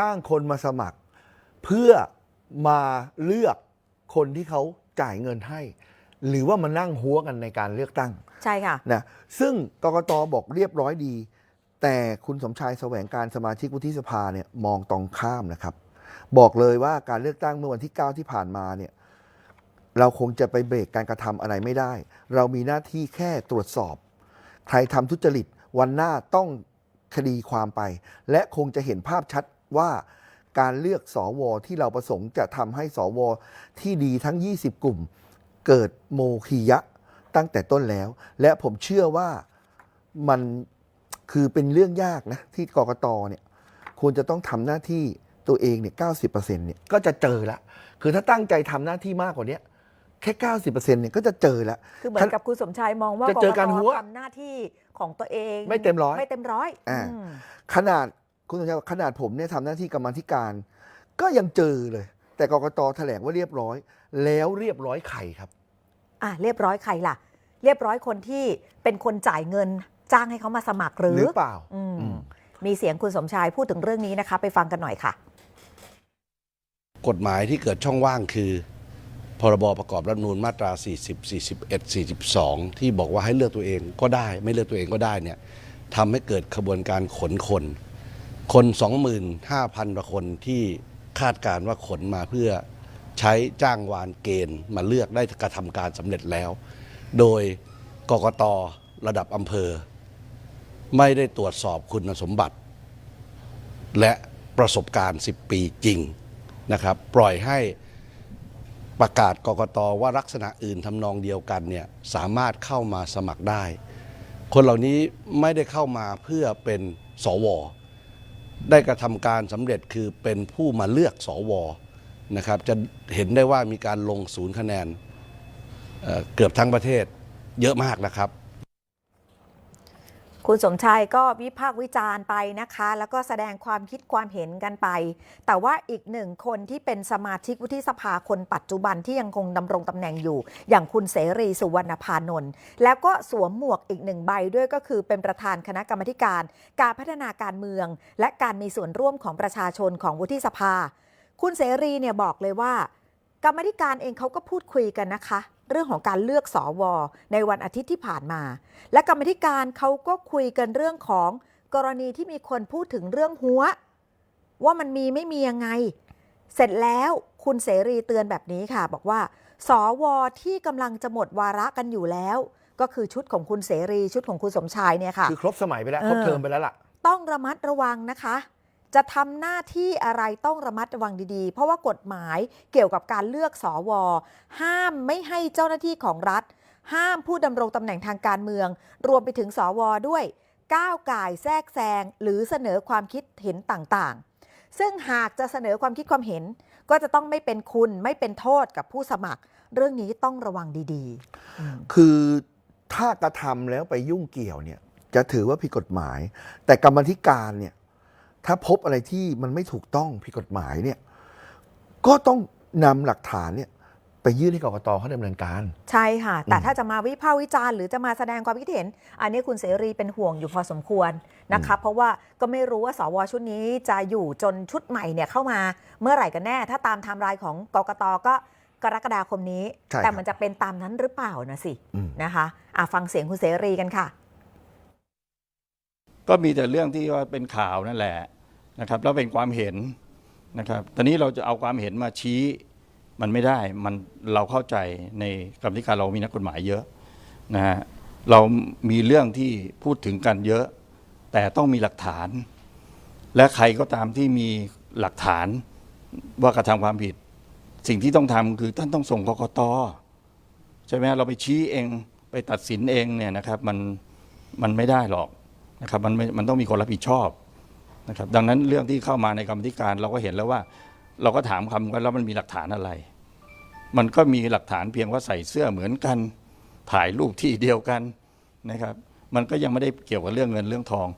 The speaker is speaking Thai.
จ้างคนมาสมัคร เพื่อมาเลือกคนที่เขาจ่ายเงินให้ หรือว่ามานั่งหัวกันในการเลือกตั้งใช่ค่ะนะซึ่งกกตบอกเรียบร้อยดี แต่คุณสมชายแสวงการสมาชิกวุฒิสภาเนี่ยมองตรงข้ามนะครับ บอกเลยว่าการเลือกตั้งเมื่อวันที่ 9 ที่ผ่านมาเนี่ยเราคงจะไปเบรกการกระทำอะไรไม่ได้ เรามีหน้าที่แค่ตรวจสอบ ใครทำทุจริตวันหน้าต้องคดีความไป และคงจะเห็นภาพชัด ว่าการเลือกสอวอที่เราประสงค์จะทำให้สอวอที่ดีทั้ง 20 กลุ่ม เกิดโมคียะตั้งแต่ต้นแล้ว และผมเชื่อว่ามันคือเป็นเรื่องยากนะ ที่กกตเนี่ยควรจะต้องทำหน้าที่ตัวเองเนี่ยเก้าสิบเปอร์เซ็นต์เนี่ยก็จะเจอละ คือถ้าตั้งใจทำหน้าที่มากกว่าเนี้ยแค่เก้าสิบเปอร์เซ็นต์เนี่ยก็จะเจอละคือเหมือนกับคุณสมชายมองว่าจะเจอการหัวทำหน้าที่ของตัวเอง ไม่เต็มร้อยไม่เต็มร้อยอ่าอืมขนาด คุณสมชายบอกขนาดผมเนี่ยทำหน้าที่กรรมาธิการ ก็ยังเจอเลย แต่กกตแถลงว่าเรียบร้อย แล้วเรียบร้อยใครครับ อะเรียบร้อยใครล่ะ เรียบร้อยคนที่เป็นคนจ่ายเงินจ้างให้เขามาสมัครหรือหรือเปล่าอืมอืม มีเสียงคุณสมชายพูดถึงเรื่องนี้นะคะ ไปฟังกันหน่อยค่ะ กฎหมายที่เกิดช่องว่างคือ พรบประกอบรัฐธรรมนูญมาตรา 40 41 42 ที่บอกว่าให้เลือกตัวเองก็ได้ ไม่เลือกตัวเองก็ได้เนี่ยทำให้เกิดขบวนการขนคน คน 25,000กว่าคนที่คาดการณ์ว่าขนมาเพื่อใช้จ้างวานเกณฑ์มาเลือกได้กระทำการสำเร็จแล้ว โดยกกตระดับอำเภอ ไม่ได้ตรวจสอบคุณสมบัติ และประสบการณ์ 10 ปีจริงนะครับ ปล่อยให้ประกาศกกตว่าลักษณะอื่นทำนองเดียวกันเนี่ยสามารถเข้ามาสมัครได้ คนเหล่านี้ไม่ได้เข้ามาเพื่อเป็นสว ได้กระทำการสำเร็จคือเป็นผู้มาเลือกสวนะครับจะเห็นได้ว่ามีการลงศูนย์คะแนนเเกือบทั้งประเทศเยอะมากนะครับ คุณสมชายก็วิพากษ์วิจารณ์ไปนะคะ แล้วก็แสดงความคิดความเห็นกันไป แต่ว่าอีกหนึ่งคนที่เป็นสมาชิกวุฒิสภาคนปัจจุบันที่ยังคงดำรงตำแหน่งอยู่ อย่างคุณเสรีสุวรรณพานนท์แล้วก็สวมหมวกอีกหนึ่งใบด้วยก็คือเป็นประธานคณะกรรมการ การพัฒนาการเมือง และการมีส่วนร่วมของประชาชนของวุฒิสภา คุณเสรีเนี่ยบอกเลยว่า กรรมาธิการเองเขาก็พูดคุยกันนะคะ เรื่องของการเลือกสอวอในวันอาทิตย์ที่ผ่านมา และกรรมาธิการเขาก็คุยกันเรื่องของกรณีที่มีคนพูดถึงเรื่องหัว ว่ามันมีไม่มียังไง เสร็จแล้วคุณเสรีเตือนแบบนี้ค่ะ บอกว่าสวที่กำลังจะหมดวาระกันอยู่แล้ว ก็คือชุดของคุณเสรีชุดของคุณสมชายเนี่ยค่ะ คือครบสมัยไปแล้วเออครบเทอมไปแล้วล่ะ ต้องระมัดระวังนะคะ จะทำหน้าที่อะไรต้องระมัดระวังดีๆ เพราะว่ากฎหมายเกี่ยวกับการเลือกสอวอห้ามไม่ให้เจ้าหน้าที่ของรัฐ ห้ามผู้ดำรงตำแหน่งทางการเมือง รวมไปถึงสอวอด้วย ก้าวก่ายแทรกแซง หรือเสนอความคิดเห็นต่างๆ ซึ่งหากจะเสนอความคิดความเห็น ก็จะต้องไม่เป็นคุณไม่เป็นโทษกับผู้สมัคร เรื่องนี้ต้องระวังดีๆ คือถ้ากระทำแล้วไปยุ่งเกี่ยวเนี่ยจะถือว่าผิดกฎหมาย แต่กรรมธิการเนี่ย ถ้าพบอะไรที่มันไม่ถูกต้องผิดกฎหมายเนี่ย ก็ต้องนำหลักฐานเนี่ยไปยื่นให้กกตเขาดำเนินการ ใช่ค่ะ แต่อืมถ้าจะมาวิพากษ์วิจารณ์หรือจะมาแสดงความคิดเห็น อันนี้คุณเสรีเป็นห่วงอยู่พอสมควรนะคะ เพราะว่าก็ไม่รู้ว่าสวชุดนี้จะอยู่จนชุดใหม่เนี่ยเข้ามาเมื่อไหร่กันแน่ ถ้าตามไทม์ไลน์ของกกตก็กรกฎาคมนี้ใช่ครับแต่มันจะเป็นตามนั้นหรือเปล่านะสิอืมนะคะอะฟังเสียงคุณเสรีกันค่ะ ก็มีแต่เรื่องที่ว่าเป็นข่าวนั่นแหละนะครับ แล้วเป็นความเห็นนะครับ ตอนนี้เราจะเอาความเห็นมาชี้มันไม่ได้ มันเราเข้าใจในกรรมธิการเรามีนักกฎหมายเยอะนะฮะ เรามีเรื่องที่พูดถึงกันเยอะ แต่ต้องมีหลักฐาน และใครก็ตามที่มีหลักฐานว่ากระทำความผิด สิ่งที่ต้องทำคือท่านต้องส่งกกตใช่ไหมเราไปชี้เองไปตัดสินเองเนี่ยนะครับมันมันไม่ได้หรอก นะครับมันม่มันต้องมีคนรับผิดชอบนะครับดังนั้นเรื่องที่เข้ามาในกรรมธิการเราก็เห็นแล้วว่า เราก็ถามคำกันแล้วมันมีหลักฐานอะไร มันก็มีหลักฐานเพียงว่าใส่เสื้อเหมือนกัน ถ่ายรูปที่เดียวกันนะครับ มันก็ยังไม่ได้เกี่ยวกับเรื่องเงินเรื่องทอง